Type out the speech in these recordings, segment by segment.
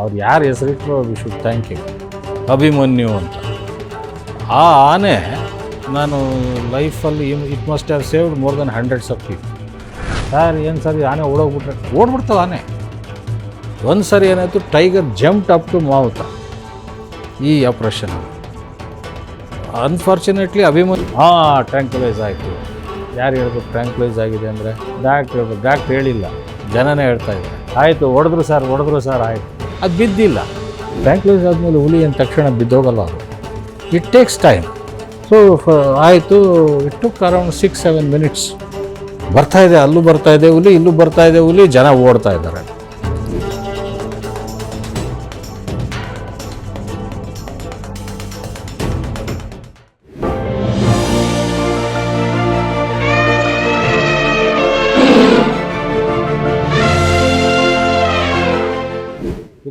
ಅವ್ರು ಯಾರು ಹೆಸರಿಟ್ಟರು we should thank you Abhimanyu ಅಂತ. ಆ ಆನೆ ನಾನು ಲೈಫಲ್ಲಿ it must have saved more than hundreds of people sir ಏನು ಸರ್ ಆನೆ ಓಡೋಗ್ಬಿಟ್ರೆ ಓಡ್ಬಿಡ್ತಾವೆ ಆನೆ. ಒಂದು ಸರಿ ಏನಾಯಿತು ಟೈಗರ್ ಜಂಪ್ಡ್ ಅಪ್ ಟು ಮಾವುತ ಈ ಆಪ್ರೇಷನ್ ಅನ್ಫಾರ್ಚುನೇಟ್ಲಿ ಅಭಿಮನ್ಯು ಹಾಂ ಟ್ರ್ಯಾಂಕ್ಲೈಸ್ ಆಯಿತು. ಯಾರು ಹೇಳ್ಬೇಕು ಟ್ರ್ಯಾಂಕ್ಲೈಸ್ ಆಗಿದೆ ಅಂದರೆ ಡಾಕ್ಟ್ರ್ ಹೇಳ್ಬೇಕು ಡಾಕ್ಟ್ರ್ ಹೇಳಿಲ್ಲ. ಜನನೇ ಹೇಳ್ತಾ ಇದ್ದಾರೆ. ಆಯಿತು, ಹೊಡೆದ್ರು ಸರ್ ಹೊಡೆದ್ರು ಸರ್ ಆಯಿತು. ಅದು ಬಿದ್ದಿಲ್ಲ. ಬ್ಯಾಂಕ್ ಕ್ಲೋಸ್ ಆದಮೇಲೆ ಹುಲಿ ಏನು ತಕ್ಷಣ ಬಿದ್ದೋಗಲ್ಲ ಅದು ಇಟ್ ಟೇಕ್ಸ್ ಟೈಮ್ ಸೊ ಆಯಿತು it took around six seven minutes ಬರ್ತಾ ಇದೆ, ಅಲ್ಲೂ ಬರ್ತಾ ಇದೆ ಹುಲಿ, ಇಲ್ಲೂ ಬರ್ತಾ ಇದೆ ಹುಲಿ, ಜನ ಓಡ್ತಾ ಇದ್ದಾರೆ.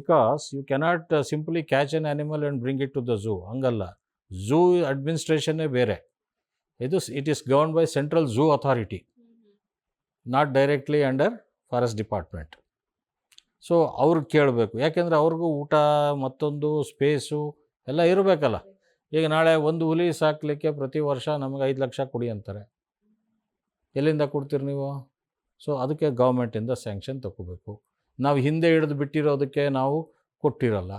Because you cannot simply catch an animal and bring it to the zoo ಹಂಗಲ್ಲ. ಝೂ ಅಡ್ಮಿನಿಸ್ಟ್ರೇಷನ್ನೇ ಬೇರೆ. ಇದು it is govern by central zoo authority not directly under forest department so ಅವ್ರಿಗೆ ಕೇಳಬೇಕು. ಯಾಕೆಂದರೆ ಅವ್ರಿಗೂ ಊಟ, ಮತ್ತೊಂದು ಸ್ಪೇಸು ಎಲ್ಲ ಇರಬೇಕಲ್ಲ. ಈಗ ನಾಳೆ ಒಂದು ಹುಲಿ ಸಾಕಲಿಕ್ಕೆ ಪ್ರತಿ ವರ್ಷ ನಮಗೆ ಐದು ಲಕ್ಷ ಕೊಡಿ ಅಂತಾರೆ. ಎಲ್ಲಿಂದ ಕೊಡ್ತೀರಿ ನೀವು? ಸೊ ಅದಕ್ಕೆ ಗೌರ್ಮೆಂಟಿಂದ ಸ್ಯಾಂಕ್ಷನ್ ತಗೋಬೇಕು. ನಾವು ಹಿಂದೆ ಹಿಡಿದು ಬಿಟ್ಟಿರೋದಕ್ಕೆ ನಾವು ಕೊಟ್ಟಿರಲ್ಲ.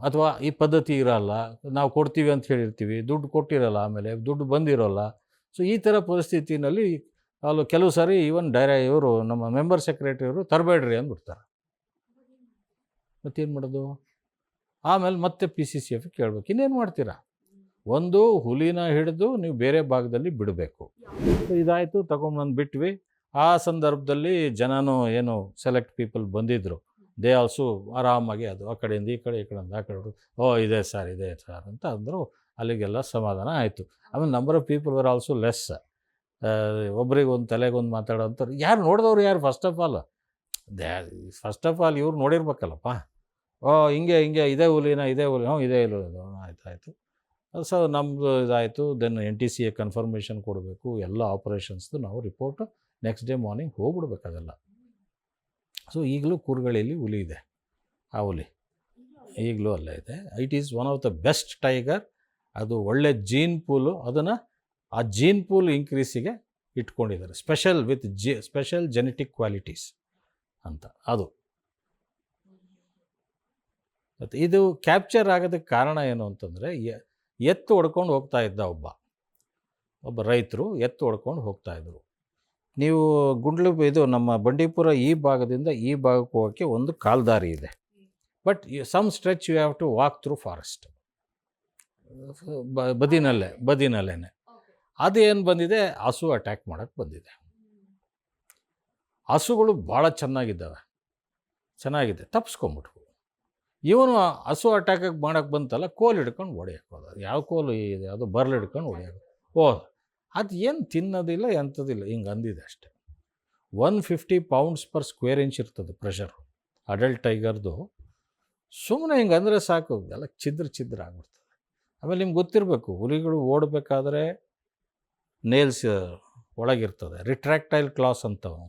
ಅಥವಾ ಈ ಪದ್ಧತಿ ಇರಲ್ಲ. ನಾವು ಕೊಡ್ತೀವಿ ಅಂತ ಹೇಳಿರ್ತೀವಿ. ದುಡ್ಡು ಕೊಟ್ಟಿರಲ್ಲ ಆಮೇಲೆ, ದುಡ್ಡು ಬಂದಿರೋಲ್ಲ. ಸೊ ಈ ಥರ ಪರಿಸ್ಥಿತಿನಲ್ಲಿ ಅಲ್ಲಿ ಕೆಲವು ಸಾರಿ ಈವನ್ ಡೈರ ಇವರು, ನಮ್ಮ ಮೆಂಬರ್ ಸೆಕ್ರೆಟರಿಯವರು ತರಬೇಡ್ರಿ ಅಂದ್ಬಿಡ್ತಾರೆ. ಮತ್ತೇನು ಮಾಡೋದು? ಆಮೇಲೆ ಮತ್ತೆ ಪಿ ಸಿ ಸಿ ಎಫ್ ಕೇಳಬೇಕು. ಇನ್ನೇನು ಮಾಡ್ತೀರಾ? ಒಂದು ಹುಲಿನ ಹಿಡಿದು ನೀವು ಬೇರೆ ಭಾಗದಲ್ಲಿ ಬಿಡಬೇಕು. ಇದಾಯಿತು. ತಗೊಂಬಂದು ಬಿಟ್ವಿ. ಆ ಸಂದರ್ಭದಲ್ಲಿ ಜನನೂ ಏನು ಸೆಲೆಕ್ಟ್ ಪೀಪಲ್ ಬಂದಿದ್ದರು ದೇ ಆಲ್ಸೋ ಆರಾಮಾಗಿ ಅದು ಆ ಕಡೆಯಿಂದ ಈ ಕಡೆ, ಈ ಕಡೆಯಿಂದ ಆ ಕಡೆ ಓ, ಇದೆ ಸರ್ ಇದೆ ಸರ್ ಅಂತ ಅಂದರು ಅಲ್ಲಿಗೆಲ್ಲ ಸಮಾಧಾನ ಆಯಿತು. ಆಮೇಲೆ number of people were also less ಒಬ್ರಿಗೆ ಒಂದು ತಲೆಗೊಂದು ಮಾತಾಡೋಂಥವ್ರು ಯಾರು ನೋಡಿದವ್ರು ಯಾರು first of all they first of all ಇವ್ರು ನೋಡಿರ್ಬೇಕಲ್ಲಪ್ಪ. ಓ, ಹಿಂಗೆ ಹಿಂಗೆ, ಇದೇ ಹುಲಿನ ಇದೇ ಹುಲಿ ಹ್ಞೂ ಇದೇ ಇಲ್ಲ ಆಯ್ತು, ಆಯಿತು. ಸೊ ನಮ್ಮದು ಇದಾಯಿತು. Then N T C A confirmation ಕೊಡಬೇಕು. ಎಲ್ಲ ಆಪ್ರೇಷನ್ಸ್ದು ನಾವು ರಿಪೋರ್ಟು ನೆಕ್ಸ್ಟ್ ಡೇ ಮಾರ್ನಿಂಗ್ ಹೋಗ್ಬಿಡ್ಬೇಕಾಗಲ್ಲ. ಸೊ ಈಗಲೂ ಕೂರ್ಗಳಿಲಿ ಹುಲಿ ಇದೆ. ಆ ಹುಲಿ. ಈಗಲೂ ಅಲ್ಲೇ ಇದೆ. It is one of the best tiger ಅದು ಒಳ್ಳೆ ಜೀನ್ ಪೂಲು ಅದನ್ನು ಆ ಜೀನ್ ಪೂಲ್ ಇನ್ಕ್ರೀಸಿಗೆ ಇಟ್ಕೊಂಡಿದ್ದಾರೆ. Special with G special genetic qualities ಅಂತ. ಅದು. ಮತ್ತು ಇದು ಕ್ಯಾಪ್ಚರ್ ಆಗೋದಕ್ಕೆ ಕಾರಣ ಏನು ಅಂತಂದರೆ ಎತ್ತು ಹೊಡ್ಕೊಂಡು ಹೋಗ್ತಾ ಇದ್ದ ಒಬ್ಬ. ಒಬ್ಬ ರೈತರು ಎತ್ತು ಹೊಡ್ಕೊಂಡು ಹೋಗ್ತಾ ಇದ್ರು. ನೀವು ಗುಂಡ್ಲು ಇದು ನಮ್ಮ ಬಂಡೀಪುರ ಈ ಭಾಗದಿಂದ ಈ ಭಾಗಕ್ಕೆ ಹೋಗೋಕ್ಕೆ ಒಂದು ಕಾಲ್ದಾರಿ ಇದೆ. But some stretch you have to walk through forest ಬದಿನಲ್ಲೇ ಬದಿನಲ್ಲೇ ಅದು ಏನು ಬಂದಿದೆ? ಹಸು ಅಟ್ಯಾಕ್ ಮಾಡೋಕ್ಕೆ ಬಂದಿದೆ. ಹಸುಗಳು ಭಾಳ ಚೆನ್ನಾಗಿದ್ದಾವೆ. ಚೆನ್ನಾಗಿದೆ. ತಪ್ಪಿಸ್ಕೊಂಬಿಟ್ವು ಇವನು ಹಸು ಅಟ್ಯಾಕಾಗಿ ಮಾಡೋಕ್ಕೆ ಬಂತಲ್ಲ, ಕೋಲ್ ಹಿಡ್ಕೊಂಡು ಹೊಡೆಯೋಕೆ ಹೋದ ಯಾವ ಕೋಲು ಇದೆ ಅದು ಬರ್ಲ್ ಹಿಡ್ಕೊಂಡು ಹೊಡೆಯೋದು ಓ ಅದು ಏನು ತಿನ್ನೋದಿಲ್ಲ, ಎಂಥದಿಲ್ಲ. ಹಿಂಗೆ ಅಂದಿದೆ ಅಷ್ಟೆ. One fifty pounds per square inch ಇರ್ತದೆ ಪ್ರೆಷರು. ಅಡಲ್ಟ್ ಟೈಗರ್ದು. ಸುಮ್ಮನೆ ಹಿಂಗೆ ಅಂದರೆ ಸಾಕು. ಎಲ್ಲ ಛಿದ್ರ ಛಿದ್ರ ಆಗ್ಬಿಡ್ತದೆ. ಆಮೇಲೆ ನಿಮ್ಗೆ ಗೊತ್ತಿರಬೇಕು, ಹುಲಿಗಳು ಓಡಬೇಕಾದ್ರೆ ನೇಲ್ಸ್ ಒಳಗಿರ್ತದೆ. ರಿಟ್ರಾಕ್ಟೈಲ್ ಕ್ಲಾಸ್ ಅಂತವು.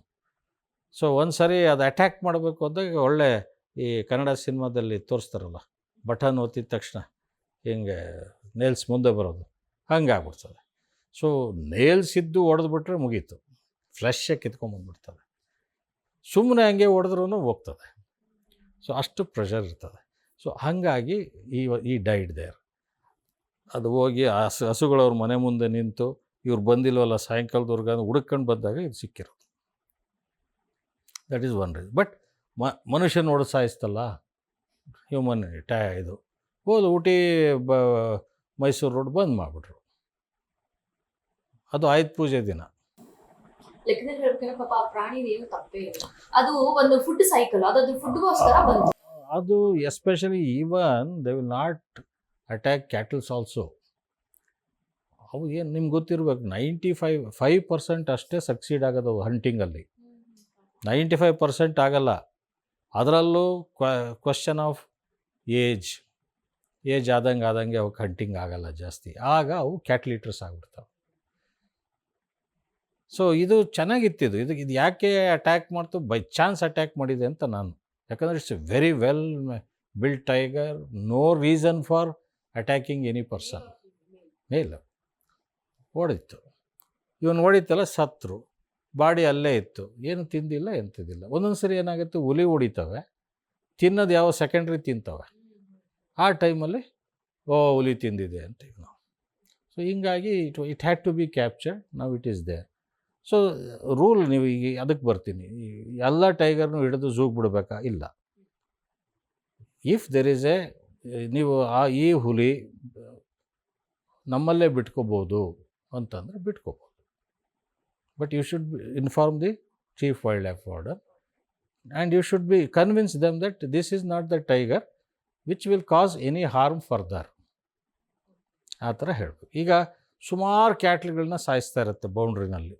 ಸೊ ಒಂದು ಸರಿ ಅದು ಅಟ್ಯಾಕ್ ಮಾಡಬೇಕು ಅಂದಾಗ ಒಳ್ಳೆ ಈ ಕನ್ನಡ ಸಿನಿಮಾದಲ್ಲಿ ತೋರಿಸ್ತಾರಲ್ಲ, ಬಟನ್ ಒತ್ತಿದ ತಕ್ಷಣ ಹಿಂಗೆ ನೇಲ್ಸ್ ಮುಂದೆ ಬರೋದು. ಹಂಗೆ ಆಗ್ಬಿಡ್ತದೆ ಸೊ ನೇಲ್ಸ್ ಇದ್ದು ಹೊಡೆದ್ಬಿಟ್ರೆ ಮುಗೀತು. ಫ್ಲೆಶ್ಶೇ ಕಿತ್ಕೊಂಬಂದ್ಬಿಡ್ತದೆ ಸುಮ್ಮನೆ ಹಂಗೆ ಹೊಡೆದ್ರೂ ಹೋಗ್ತದೆ. ಸೊ ಅಷ್ಟು ಪ್ರೆಷರ್ ಇರ್ತದೆ. ಸೊ ಹಾಗಾಗಿ ಈ ಈ ಡೈಡ್ ದೇರ್ ಅದು ಹೋಗಿ ಹಸು, ಹಸುಗಳವ್ರ ಮನೆ ಮುಂದೆ ನಿಂತು ಇವ್ರು ಬಂದಿಲ್ವಲ್ಲ ಸಾಯಂಕಾಲದವರ್ಗ ಹುಡುಕೊಂಡು ಬಂದಾಗ ಇದು ಸಿಕ್ಕಿರೋದು. That is one reason but ಮ ಮನುಷ್ಯನ ಹೊಡೆದು ಸಾಯಿಸ್ತಲ್ಲ. ಹ್ಯೂಮನ್ ಟ್ಯಾ ಇದು. ಹೋದ ಊಟಿ ಬ, ಮೈಸೂರು ರೋಡ್ ಬಂದ್ ಮಾಡಿಬಿಟ್ರು. ಅದು ಆಯುಧ ಪೂಜೆ ದಿನ. ಲೆಕ್ಕದಲ್ಲಿ ಹೇಳ್ಬೇಕಂದ್ರೆ ಪಾಪ ಆ ಪ್ರಾಣಿ ಏನು ತಪ್ಪೇ ಇಲ್ಲ. ಅದು ಒಂದು ಫುಡ್ ಸೈಕಲ್ ಅದದು ಫುಡ್ಗೋಸ್ಕರ ಬಂತು. ಅದು especially even they will not attack cattles also ಅವು ಏನು ನಿಮ್ಗೆ ಗೊತ್ತಿರ್ಬೇಕು ನೈಂಟಿ ಫೈವ್ ಫೈವ್ ಪರ್ಸೆಂಟ್ ಅಷ್ಟೇ ಸಕ್ಸೀಡ್ ಆಗೋದು ಹಂಟಿಂಗಲ್ಲಿ ನೈಂಟಿ ಫೈವ್ ಪರ್ಸೆಂಟ್ ಆಗಲ್ಲ. ಅದರಲ್ಲೂ ಕ್ವಶನ್ ಆಫ್ ಏಜ್ ಏಜ್ ಆದಂಗೆ ಆದಂಗೆ ಅವಕ್ಕೆ ಹಂಟಿಂಗ್ ಆಗಲ್ಲ ಜಾಸ್ತಿ. ಆಗ ಅವು ಕ್ಯಾಟ್ಲೀಟರ್ಸ್ ಆಗ್ಬಿಡ್ತಾವೆ. ಸೊ ಇದು ಚೆನ್ನಾಗಿತ್ತಿದು. ಇದು ಇದು ಯಾಕೆ ಅಟ್ಯಾಕ್ ಮಾಡ್ತು? ಬೈ ಚಾನ್ಸ್ ಅಟ್ಯಾಕ್ ಮಾಡಿದೆ ಅಂತ ನಾನು. ಯಾಕಂದರೆ it's very well build tiger no reason for attacking any person ಇಲ್ಲ. ಓಡಿತ್ತು. ಇವನು ಓಡಿತ್ತಲ್ಲ, ಸತ್ರು. ಬಾಡಿ ಅಲ್ಲೇ ಇತ್ತು. ಏನು ತಿಂದಿಲ್ಲ ಎಂತಿದ್ದಿಲ್ಲ ಒಂದೊಂದು ಸರಿ ಏನಾಗುತ್ತೆ? ಹುಲಿ ಹೊಡಿತವೆ. ತಿನ್ನೋದು ಯಾವ ಸೆಕೆಂಡ್ರಿ ತಿಂತವೆ. ಆ ಟೈಮಲ್ಲಿ, ಓ, ಹುಲಿ ತಿಂದಿದೆ ಅಂತೀವಿ ನಾವು. ಸೊ ಹಿಂಗಾಗಿ it it had to be captured ನಾವು it is there so rule ನೀವು ಈಗ ಅದಕ್ಕೆ ಬರ್ತೀನಿ. ಎಲ್ಲ ಟೈಗರ್ನು ಹಿಡಿದು ಝೂಗ್ ಬಿಡಬೇಕಾ? ಇಲ್ಲ. ಇಫ್ ದೆರ್ ಈಸ್ ಎ ನೀವು ಆ ಈ ಹುಲಿ ನಮ್ಮಲ್ಲೇ ಬಿಟ್ಕೋಬೋದು ಅಂತಂದರೆ ಬಿಟ್ಕೋಬೋದು. But you should inform the chief wildlife warder and you should be convince them that this is not the tiger which will cause any harm further ಆ ಥರ ಹೇಳಬೇಕು. ಈಗ ಸುಮಾರು ಕ್ಯಾಟ್ಲ್ಗಳನ್ನ ಸಾಯಿಸ್ತಾ ಇರುತ್ತೆ ಬೌಂಡ್ರಿನಲ್ಲಿ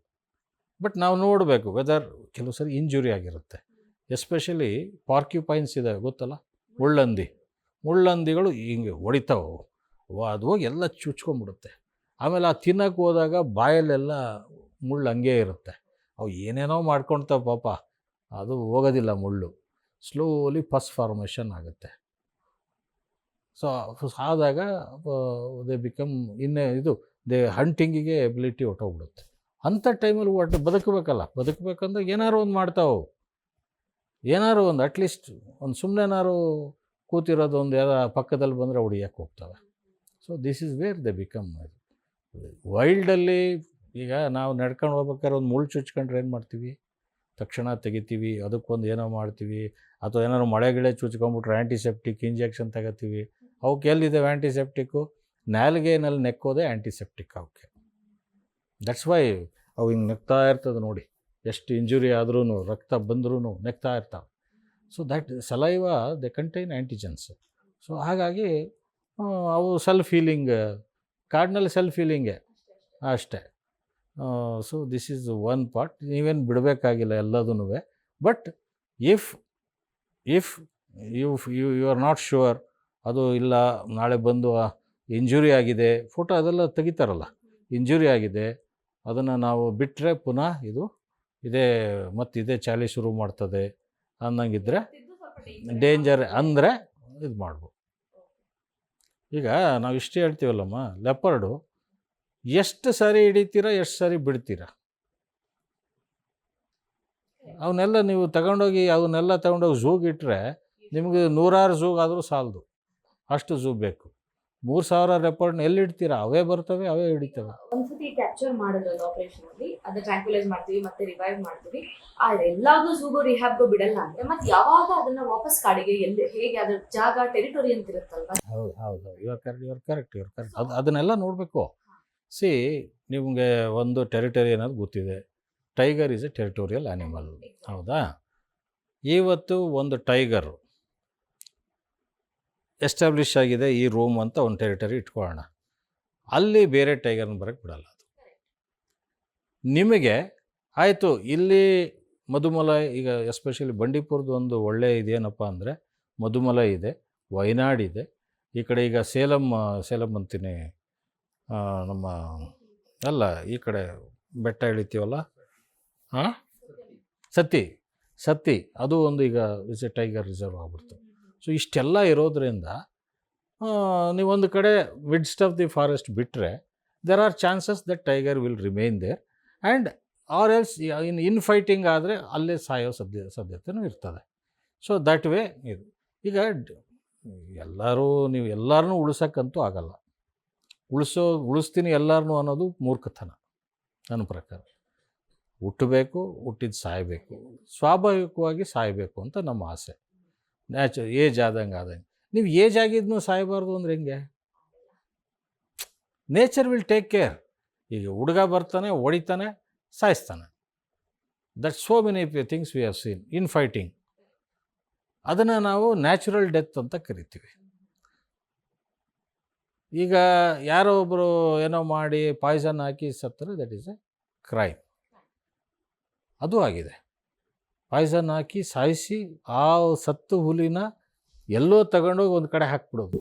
ಬಟ್ ನಾವು ನೋಡಬೇಕು ವೆದರ್ ಕೆಲವು ಸರಿ ಇಂಜುರಿ ಆಗಿರುತ್ತೆ. ಎಸ್ಪೆಷಲಿ ಪಾರ್ಕ್ಯುಪೈನ್ಸ್ ಇದ್ದಾವೆ ಗೊತ್ತಲ್ಲ? ಮುಳ್ಳಂದಿ. ಮುಳ್ಳಂದಿಗಳು ಹಿಂಗೆ ಹೊಡಿತಾವೆ ಅದು ಹೋಗಿ ಎಲ್ಲ ಚುಚ್ಕೊಂಡ್ಬಿಡುತ್ತೆ. ಆಮೇಲೆ ಆ ತಿನ್ನಕ್ಕೆ ಹೋದಾಗ ಬಾಯಲ್ಲೆಲ್ಲ ಮುಳ್ಳು ಹಂಗೆ ಇರುತ್ತೆ. ಅವು ಏನೇನೋ ಮಾಡ್ಕೊಳ್ತಾವೆ ಪಾಪ. ಅದು ಹೋಗೋದಿಲ್ಲ ಮುಳ್ಳು. ಸ್ಲೋಲಿ ಪಸ್ ಫಾರ್ಮೇಷನ್ ಆಗುತ್ತೆ. ಸೊ ಆದಾಗ ದೇ ಬಿಕಮ್ ಇನ್ನೇ ಇದು ದೇ ಹಂಟಿಂಗಿಗೆ ಎಬಿಲಿಟಿ ಹೊಟ್ಟೋಗ್ಬಿಡುತ್ತೆ ಅಂಥ ಟೈಮಲ್ಲಿ ಒಟ್ಟು ಬದುಕಬೇಕಲ್ಲ. ಬದುಕಬೇಕಂದ್ರೆ ಏನಾರು ಒಂದು ಮಾಡ್ತಾವೆ ಏನಾರು ಒಂದು ಅಟ್ಲೀಸ್ಟ್ ಒಂದು ಸುಮ್ಮನೆನಾರು ಕೂತಿರೋದು ಒಂದು ಯಾರ ಪಕ್ಕದಲ್ಲಿ ಬಂದರೆ ಹೊಡಿಯಕ್ಕೆ ಹೋಗ್ತವೆ. So this is where they become ವೈಲ್ಡಲ್ಲಿ ಈಗ ನಾವು ನಡ್ಕೊಂಡು ಹೋಗ್ಬೇಕಾದ್ರೆ ಒಂದು ಮುಳ್ಳು ಚುಚ್ಕೊಂಡ್ರೆ ಏನು ಮಾಡ್ತೀವಿ? ತಕ್ಷಣ ತೆಗಿತೀವಿ, ಅದಕ್ಕೊಂದು ಏನೋ ಮಾಡ್ತೀವಿ. ಅಥವಾ ಏನಾದ್ರು ಮಳೆ ಗಿಳೆ ಚುಚ್ಕೊಂಬಿಟ್ರೆ ಆ್ಯಂಟಿಸೆಪ್ಟಿಕ್ ಇಂಜೆಕ್ಷನ್ ತಗೋತೀವಿ. ಅವಕ್ಕೆ ಎಲ್ಲಿದ್ದಾವೆ ಆ್ಯಂಟಿಸೆಪ್ಟಿಕ್ಕು ನಾಲ್ಗೆನಲ್ಲಿ ನೆಕ್ಕೋದೆ ಆ್ಯಂಟಿಸೆಪ್ಟಿಕ್ ಅವಕ್ಕೆ. ದಟ್ಸ್ ವೈ ಅವು ಹಿಂಗೆ ನೆಕ್ತಾ ಇರ್ತದೆ ನೋಡಿ. ಎಷ್ಟು ಇಂಜುರಿ ಆದ್ರೂ ರಕ್ತ ಬಂದ್ರೂ ನೆಕ್ತಾ ಇರ್ತಾವೆ. So that saliva the contain antigens so ಹಾಗಾಗಿ ಅವು ಸೆಲ್ಫ್ ಹೀಲಿಂಗ್ ಕಾಡಿನಲ್ಲಿ ಸೆಲ್ಫ್ ಹೀಲಿಂಗೆ ಅಷ್ಟೇ so this is one part ನೀವೇನು ಬಿಡಬೇಕಾಗಿಲ್ಲ ಎಲ್ಲದೂ but if if you you you are not sure ಅದು ಇಲ್ಲ, ನಾಳೆ ಬಂದು ಇಂಜುರಿ ಆಗಿದೆ ಫೋಟೋ ಅದೆಲ್ಲ ತೆಗಿತಾರಲ್ಲ. ಇಂಜುರಿ ಆಗಿದೆ ಅದನ್ನು ನಾವು ಬಿಟ್ಟರೆ ಪುನಃ ಇದು ಇದೇ ಮತ್ತು ಇದೇ ಚಾಲಿ ಶುರು ಮಾಡ್ತದೆ ಅನ್ನಂಗಿದ್ರೆ ಡೇಂಜರ್ ಅಂದರೆ ಇದು ಮಾಡ್ಬೋದು. ಈಗ ನಾವು ಇಷ್ಟೇ ಹೇಳ್ತೀವಲ್ಲಮ್ಮ ಲೆಪರ್ಡು ಎಷ್ಟು ಸಾರಿ ಹಿಡಿತೀರಾ ಎಷ್ಟು ಸಾರಿ ಬಿಡ್ತೀರಾ? ಅವನ್ನೆಲ್ಲ ನೀವು ತಗೊಂಡೋಗಿ ಅವನ್ನೆಲ್ಲ ತಗೊಂಡೋಗಿ ಝೂಗಿಟ್ಟರೆ ನಿಮಗೆ ನೂರಾರು ಝೂಗಾದರೂ ಆದರೂ ಸಾಲದು. ಅಷ್ಟು ಝೂ ಬೇಕು. ಮೂರು ಸಾವಿರ ರೆಪೋರ್ಟ್ ಎಲ್ಲಿ ಇಡ್ತೀರಾ? ಅವೇ ಬರ್ತವೆ ಅವೇ ಹಿಡಿತವೆ. ಒಂದ್ಸತಿ ಕ್ಯಾಪ್ಚರ್ ಮಾಡಿದ್ರು ಆಪರೇಷನ್ ಅಲ್ಲಿ. ಅದನ್ನ ಟ್ರಾಂಕ್ಯುಲೈಸ್ ಮಾಡ್ತೀವಿ ಮತ್ತೆ ರಿವೈವ್ ಮಾಡ್ತೀವಿ. ಆದ್ರೆ ಎಲ್ಲಾದ್ರೂ ಝೂಗೋ ರಿಹ್ಯಾಬ್ಗೋ ಬಿಡಲ್ಲ ಅಂದ್ರೆ ಮತ್ತೆ ಯಾವಾಗ ಅದನ್ನ ವಾಪಸ್ ಕಾಡಿಗೆ ಎಲ್ಲಿ ಹೇಗೆ ಅದ್ರ ಜಾಗ ಟೆರಿಟರಿ ಅಂತ ಇರುತ್ತಲ್ವಾ? ಹೌದು ಹೌದು ಇವ್ರ ಕರೆಕ್ಟ್ ಇವ್ರ ಕರೆಕ್ಟ್ ಇವ್ರ ಕರೆಕ್ಟ್ ಅದು ಅದನ್ನೆಲ್ಲ ನೋಡಬೇಕು. ಸಿ ನಿಮಗೆ ಒಂದು ಟೆರಿಟರಿ ಅನ್ನೋದು ಗೊತ್ತಿದೆ. Tiger is a territorial animal ಹೌದಾ. ಇವತ್ತು ಒಂದು ಟೈಗರು ಎಸ್ಟಾಬ್ಲಿಷ್ ಆಗಿದೆ ಈ ರೂಮ್ ಅಂತ ಒಂದು ಟೆರಿಟರಿ ಇಟ್ಕೊಳ್ಳೋಣ. ಅಲ್ಲಿ ಬೇರೆ ಟೈಗರ್ನ ಬರೋಕ್ಕೆ ಬಿಡಲ್ಲ ಅದು. ನಿಮಗೆ ಆಯಿತು, ಇಲ್ಲಿ ಮಧುಮಲ, ಈಗ ಎಸ್ಪೆಷಲಿ ಬಂಡೀಪುರದ ಒಂದು ಒಳ್ಳೆ ಇದೇನಪ್ಪ ಅಂದರೆ ಮಧುಮಲ ಇದೆ ವಯನಾಡ್ ಇದೆ. ಈ ಕಡೆ ಈಗ ಸೇಲಂ ಸೇಲಂ ಅಂತೀನಿ ನಮ್ಮ ಅಲ್ಲ, ಈ ಕಡೆ ಬೆಟ್ಟ ಇಳಿತೀವಲ್ಲ ಹಾಂ ಸತಿ ಸತಿ ಅದು ಒಂದು ಈಗ ಇಸ್ ಎ ಟೈಗರ್ ರಿಸರ್ವ್ ಆಗ್ಬಿಡ್ತು. ಸೊ ಇಷ್ಟೆಲ್ಲ ಇರೋದ್ರಿಂದ ನೀವೊಂದು ಕಡೆ ವಿಡ್ಸ್ಟ್ ಆಫ್ ದಿ ಫಾರೆಸ್ಟ್ ಬಿಟ್ಟರೆ there are chances that tiger will remain there and or else in in fighting ಆದರೆ ಅಲ್ಲೇ ಸಾಯೋ ಸದ್ಯ ಸಾಧ್ಯತೆಯೂ ಇರ್ತದೆ. ಸೊ ದಟ್ ವೇ ಇದು. ಈಗ ಎಲ್ಲರೂ ನೀವು ಎಲ್ಲರನ್ನೂ ಉಳಿಸೋಕ್ಕಂತೂ ಆಗಲ್ಲ. ಉಳಿಸೋ, ಉಳಿಸ್ತೀನಿ ಎಲ್ಲರನ್ನೂ ಅನ್ನೋದು ಮೂರ್ಖತನ ನನ್ನ ಪ್ರಕಾರ. ಹುಟ್ಟಬೇಕು ಹುಟ್ಟಿದ್ದು ಸಾಯಬೇಕು. ಸ್ವಾಭಾವಿಕವಾಗಿ ಸಾಯಬೇಕು ಅಂತ ನಮ್ಮ ಆಸೆ. ನ್ಯಾಚು ಏಜ್ ಆದಂಗೆ ಆದಂಗೆ. ನೀವು ಏಜ್ ಆಗಿದ್ನೂ ಸಾಯಬಾರ್ದು ಅಂದ್ರೆ ಹೆಂಗೆ? ನೇಚರ್ ವಿಲ್ ಟೇಕ್ ಕೇರ್ ಈಗ ಹುಡುಗ ಬರ್ತಾನೆ, ಹೊಡಿತಾನೆ, ಸಾಯಿಸ್ತಾನೆ. That so many things we have seen in fighting ಅದನ್ನು ನಾವು ನ್ಯಾಚುರಲ್ ಡೆತ್ ಅಂತ ಕರಿತೀವಿ. ಈಗ ಯಾರೋ ಒಬ್ಬರು ಏನೋ ಮಾಡಿ ಪಾಯ್ಸನ್ ಹಾಕಿ ಸತ್ತರೆ ದಟ್ ಈಸ್ ಎ ಕ್ರೈಮ್ ಅದು ಆಗಿದೆ. ಪಾಯ್ಸನ್ ಹಾಕಿ ಸಾಯಿಸಿ ಆ ಸತ್ತು ಹುಲಿನ ಎಲ್ಲೋ ತಗೊಂಡೋಗಿ ಒಂದು ಕಡೆ ಹಾಕ್ಬಿಡೋದು.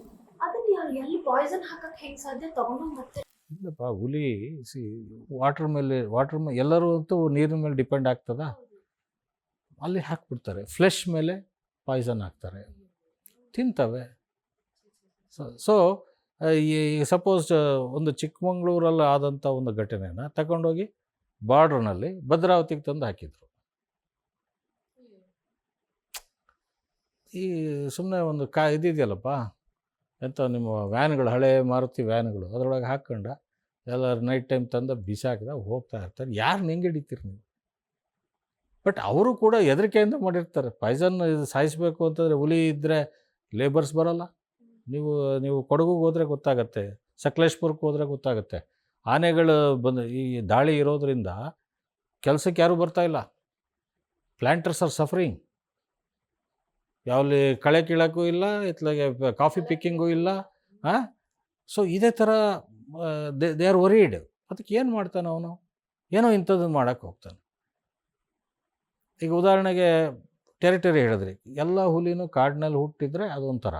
ಇಲ್ಲಪ್ಪ ಹುಲಿ ಸಿ ವಾಟ್ರ್ ಮೇಲೆ ವಾಟ್ರ್ ಮೇಲೆ ಎಲ್ಲರೂ ಅಂತೂ ನೀರಿನ ಮೇಲೆ ಡಿಪೆಂಡ್ ಆಗ್ತದ? ಅಲ್ಲಿ ಹಾಕ್ಬಿಡ್ತಾರೆ. ಫ್ಲೆಶ್ ಮೇಲೆ ಪಾಯ್ಸನ್ ಹಾಕ್ತಾರೆ. ತಿಂತವೆ. ಸೊ ಈ ಸಪೋಸ್ ಒಂದು ಚಿಕ್ಕಮಂಗ್ಳೂರಲ್ಲಿ ಆದಂಥ ಒಂದು ಘಟನೆನ ತಗೊಂಡೋಗಿ ಬಾರ್ಡ್ರ್ನಲ್ಲಿ ಭದ್ರಾವತಿಗೆ ತಂದು ಹಾಕಿದ್ರು. ಈ ಸುಮ್ಮನೆ ಒಂದು ಕಾ ಇದಿದೆಯಲ್ಲಪ್ಪ? ಎಂಥ ನಿಮ್ಮ ವ್ಯಾನ್ಗಳು, ಹಳೆ ಮಾರುತಿ ವ್ಯಾನ್ಗಳು, ಅದರೊಳಗೆ ಹಾಕ್ಕೊಂಡ ಎಲ್ಲರೂ ನೈಟ್ ಟೈಮ್ ತಂದು ಬಿಸಾಕಿದ, ಹೋಗ್ತಾ ಇರ್ತಾರೆ. ಯಾರು ಹೆಂಗೆ ಹಿಡಿತೀರಿ ನೀವು? ಬಟ್ ಅವರು ಕೂಡ ಹೆದರಿಕೆಯಿಂದ ಮಾಡಿರ್ತಾರೆ. ಪಾಯ್ಸನ್ ಇದು ಸಾಯಿಸಬೇಕು ಅಂತಂದರೆ ಹುಲಿ ಇದ್ದರೆ ಲೇಬರ್ಸ್ ಬರೋಲ್ಲ. ನೀವು ನೀವು ಕೊಡಗುಗೆ ಹೋದರೆ ಗೊತ್ತಾಗತ್ತೆ, ಸಕಲೇಶ್ಪುರಕ್ಕೆ ಹೋದರೆ ಗೊತ್ತಾಗುತ್ತೆ. ಆನೆಗಳು ಬಂದು ಈ ದಾಳಿ ಇರೋದರಿಂದ ಕೆಲಸಕ್ಕೆ ಯಾರೂ ಬರ್ತಾ ಇಲ್ಲ. Planters are suffering. ಯಾವಲ್ಲಿ ಕಳೆ ಕೀಳೋಕ್ಕೂ ಇಲ್ಲ, ಇತ್ಲಾಗೆ ಕಾಫಿ ಪಿಕ್ಕಿಂಗೂ ಇಲ್ಲ ಹಾಂ ಸೊ ಇದೇ ಥರ ದೇ ದೇ ಆರ್ ವರೀಡ್. ಅದಕ್ಕೆ ಏನು ಮಾಡ್ತಾನೆ ಅವನು? ಏನೋ ಇಂಥದ್ದನ್ನು ಮಾಡೋಕ್ಕೆ ಹೋಗ್ತಾನೆ. ಈಗ ಉದಾಹರಣೆಗೆ ಟೆರಿಟರಿ ಹೇಳಿದ್ರಿ. ಎಲ್ಲ ಹುಲಿನೂ ಕಾಡಿನಲ್ಲಿ ಹುಟ್ಟಿದ್ರೆ ಅದೊಂಥರ.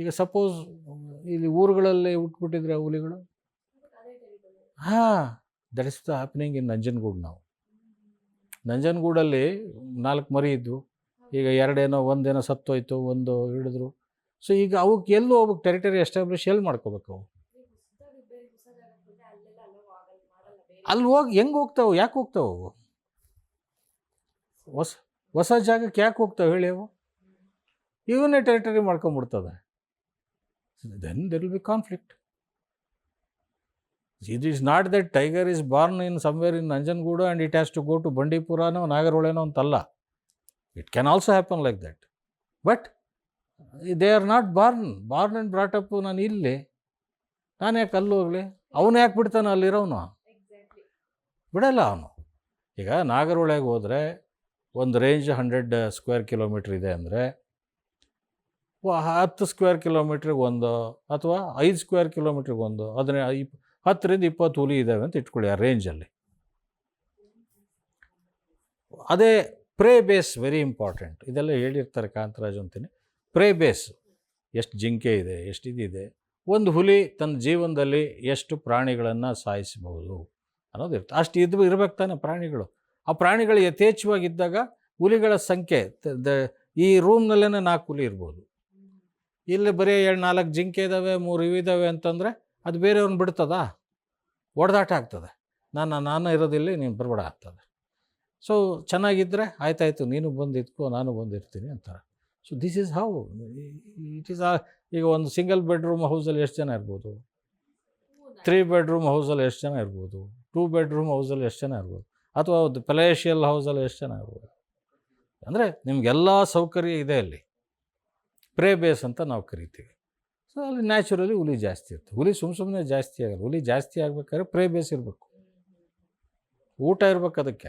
ಈಗ ಸಪೋಸ್ ಇಲ್ಲಿ ಊರುಗಳಲ್ಲಿ ಹುಟ್ಬಿಟ್ಟಿದ್ರೆ ಹುಲಿಗಳು? ಹಾಂ that is the happening in Nanjangud ನಾವು. ನಂಜನಗೂಡಲ್ಲಿ ನಾಲ್ಕು ಮರಿ ಇದ್ವು. ಈಗ ಎರಡೇನೋ, ಒಂದೇನೋ ಸತ್ತೋಯ್ತು, ಒಂದು ಹಿಡಿದ್ರು. ಸೊ ಈಗ ಅವಕ್ಕೆ ಎಲ್ಲಿ ಹೋಗ್ಬೇಕು? ಟೆರಿಟರಿ ಎಸ್ಟಾಬ್ಲಿಷ್ ಎಲ್ಲಿ ಮಾಡ್ಕೋಬೇಕು ಅವು ಅಲ್ಲಿ ಹೋಗಿ ಹೆಂಗೆ ಹೋಗ್ತಾವೆ? ಯಾಕೆ ಹೋಗ್ತಾವೆ ಅವು? ಹೊಸ ಹೊಸ ಜಾಗಕ್ಕೆ ಯಾಕೆ ಹೋಗ್ತಾವೆ ಹೇಳಿ ಅವು? ಇವನ್ನೇ territory ಮಾಡ್ಕೊಂಬಿಡ್ತದೆ. Then there will be conflict it is not that tiger is born in somewhere in Nanjangud and it has to go to ಬಂಡೀಪುರನೋ ನಾಗರಹೊಳೆನೋ ಅಂತಲ್ಲ it can also happen like that but they are not born born and brought up ನಾನು ಇಲ್ಲಿ ನಾನು ಯಾಕೆ ಅಲ್ಲಿ ಹೋಗಲಿ ಅವನು ಯಾಕೆ ಬಿಡ್ತಾನೆ ಅಲ್ಲಿರೋನು ಬಿಡಲ್ಲ ಅವನು ಈಗ ನಾಗರಹೊಳೆಗೆ ಹೋದರೆ ಒಂದು ರೇಂಜ್ ಹಂಡ್ರೆಡ್ ಸ್ಕ್ವೇರ್ ಕಿಲೋಮೀಟ್ರ್ ಇದೆ ಅಂದರೆ ಹತ್ತು ಸ್ಕ್ವೇರ್ ಕಿಲೋಮೀಟ್ರಿಗೆ ಒಂದು ಅಥವಾ ಐದು ಸ್ಕ್ವೇರ್ ಕಿಲೋಮೀಟ್ರಿಗೆ ಒಂದು. ಅದನ್ನ ಇಪ್ ಹತ್ತರಿಂದ ಇಪ್ಪತ್ತು ಹುಲಿ ಇದ್ದಾವೆ ಅಂತ ಇಟ್ಕೊಳ್ಳಿ ಆ ರೇಂಜಲ್ಲಿ ಅದೇ ಪ್ರೇ ಬೇಸ್ ವೆರಿ ಇಂಪಾರ್ಟೆಂಟ್ ಇದೆಲ್ಲ ಹೇಳಿರ್ತಾರೆ ಕಾಂತರಾಜ್ ಅಂತೀನಿ. ಪ್ರೇ ಬೇಸ್ ಎಷ್ಟು ಜಿಂಕೆ ಇದೆ, ಎಷ್ಟು ಇದಿದೆ, ಒಂದು ಹುಲಿ ತನ್ನ ಜೀವನದಲ್ಲಿ ಎಷ್ಟು ಪ್ರಾಣಿಗಳನ್ನು ಸಾಯಿಸಬಹುದು ಅನ್ನೋದು ಇರ್ತದೆ ಅಷ್ಟು ಇದು ಇರ್ಬೇಕು ತಾನೆ ಪ್ರಾಣಿಗಳು. ಆ ಪ್ರಾಣಿಗಳು ಯಥೇಚ್ಛವಾಗಿದ್ದಾಗ ಹುಲಿಗಳ ಸಂಖ್ಯೆ ಈ ರೂಮ್ನಲ್ಲೇ ನಾಲ್ಕು ಹುಲಿ ಇರ್ಬೋದು. ಇಲ್ಲಿ ಬರೀ ಎರಡು ನಾಲ್ಕು ಜಿಂಕೆ ಇದ್ದಾವೆ ಮೂರು ಇವಿದ್ದಾವೆ ಅಂತಂದರೆ ಅದು ಬೇರೆಯವ್ರನ್ನ ಬಿಡ್ತದಾ? ಒಡೆದಾಟ ಆಗ್ತದೆ. ನಾನು ನಾನು ಇರೋದಿಲ್ಲ ನೀನು ಬರಬೇಡ ಆಗ್ತದೆ. ಸೊ ಚೆನ್ನಾಗಿದ್ದರೆ ಆಯ್ತಾಯ್ತು, ನೀನು ಬಂದು ಇದ್ಕೋ ನಾನು ಬಂದಿರ್ತೀನಿ ಅಂತಾರೆ. So this is how it is ಆ ಈಗ ಒಂದು ಸಿಂಗಲ್ ಬೆಡ್ರೂಮ್ ಹೌಸಲ್ಲಿ ಎಷ್ಟು ಜನ ಇರ್ಬೋದು? ತ್ರೀ ಬೆಡ್ರೂಮ್ ಹೌಸಲ್ಲಿ ಎಷ್ಟು ಜನ ಇರ್ಬೋದು? ಟೂ ಬೆಡ್ರೂಮ್ ಹೌಸಲ್ಲಿ ಎಷ್ಟು ಜನ ಇರ್ಬೋದು? ಅಥವಾ ಒಂದು ಪ್ಲೇಷಿಯಲ್ ಹೌಸಲ್ಲಿ ಎಷ್ಟು ಜನ ಇರ್ಬೋದು? ಅಂದರೆ ನಿಮಗೆಲ್ಲ ಸೌಕರ್ಯ ಇದೆ ಅಲ್ಲಿ. ಪ್ರೇ ಬೇಸ್ ಅಂತ ನಾವು ಕರಿತೀವಿ. ಸೊ ಅಲ್ಲಿ ನ್ಯಾಚುರಲಿ ಹುಲಿ ಜಾಸ್ತಿ ಇರುತ್ತೆ ಹುಲಿ ಸುಮ್ಮ ಸುಮ್ಮನೆ ಜಾಸ್ತಿ ಆಗಲ್ಲ. ಹುಲಿ ಜಾಸ್ತಿ ಆಗ್ಬೇಕಾದ್ರೆ ಪ್ರೇ ಬೇಸ್ ಇರಬೇಕು. ಊಟ ಇರ್ಬೇಕು ಅದಕ್ಕೆ.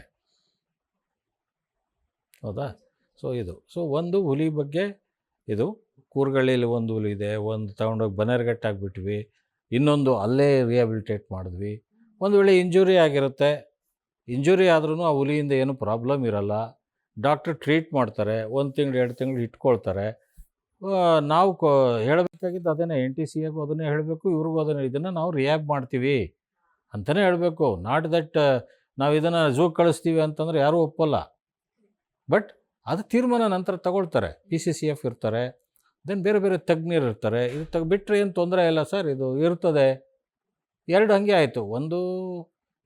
ಹೌದಾ? ಸೊ ಇದು. ಸೊ ಒಂದು ಹುಲಿ ಬಗ್ಗೆ ಇದು ಕೂರ್ಗಳ್ಳಿಯಲ್ಲಿ ಒಂದು ಹುಲಿ ಇದೆ. ಒಂದು ತಗೊಂಡೋಗಿ ಬನ್ನೇರ್ಘಟ್ಟ ಆಗಿಬಿಟ್ವಿ ಇನ್ನೊಂದು ಅಲ್ಲೇ ರಿಹ್ಯಾಬಿಲಿಟೇಟ್ ಮಾಡಿದ್ವಿ. ಒಂದು ವೇಳೆ ಇಂಜುರಿ ಆಗಿರುತ್ತೆ. ಇಂಜುರಿ ಆದ್ರೂ ಆ ಹುಲಿಯಿಂದ ಏನು ಪ್ರಾಬ್ಲಮ್ ಇರಲ್ಲ. ಡಾಕ್ಟ್ರ್ ಟ್ರೀಟ್ ಮಾಡ್ತಾರೆ. ಒಂದು ತಿಂಗಳು, ಎರಡು ತಿಂಗಳು ಇಟ್ಕೊಳ್ತಾರೆ. ನಾವು ಕೊ, ಹೇಳಬೇಕಾಗಿದ್ದು ಅದನ್ನೇ, ಎನ್ ಟಿ ಸಿ ಎಗೂ ಅದನ್ನೇ ಹೇಳಬೇಕು, ಇವ್ರಿಗೂ ಅದನ್ನೇ, ಇದನ್ನು ನಾವು ರಿಯಾಕ್ಟ್ ಮಾಡ್ತೀವಿ ಅಂತಲೇ ಹೇಳಬೇಕು. ನಾಟ್ ದಟ್ ನಾವು ಇದನ್ನು ಝೂ ಕಳಿಸ್ತೀವಿ ಅಂತಂದ್ರೆ ಯಾರೂ ಒಪ್ಪಲ್ಲ. ಬಟ್ ಅದು ತೀರ್ಮಾನ ನಂತರ ತಗೊಳ್ತಾರೆ. ಪಿ ಸಿ ಸಿ ಎಫ್ ಇರ್ತಾರೆ ದೆನ್ ಬೇರೆ ಬೇರೆ ತಜ್ಞರು ಇರ್ತಾರೆ. ಇದು ತಗ್ ಬಿಟ್ಟರೆ ಏನು ತೊಂದರೆ ಇಲ್ಲ ಸರ್, ಇದು ಇರ್ತದೆ. ಎರಡು ಹಾಗೆ ಆಯಿತು. ಒಂದು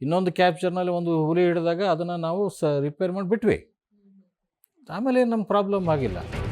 ಇನ್ನೊಂದು ಕ್ಯಾಪ್ಚರ್ನಲ್ಲಿ ಒಂದು ಹುಲಿ ಹಿಡಿದಾಗ ಅದನ್ನು ನಾವು ಸ ರಿಪೇರ್ ಮಾಡಿಬಿಟ್ವಿ. ಆಮೇಲೆ ನಮ್ಮ ಪ್ರಾಬ್ಲಮ್ ಆಗಿಲ್ಲ.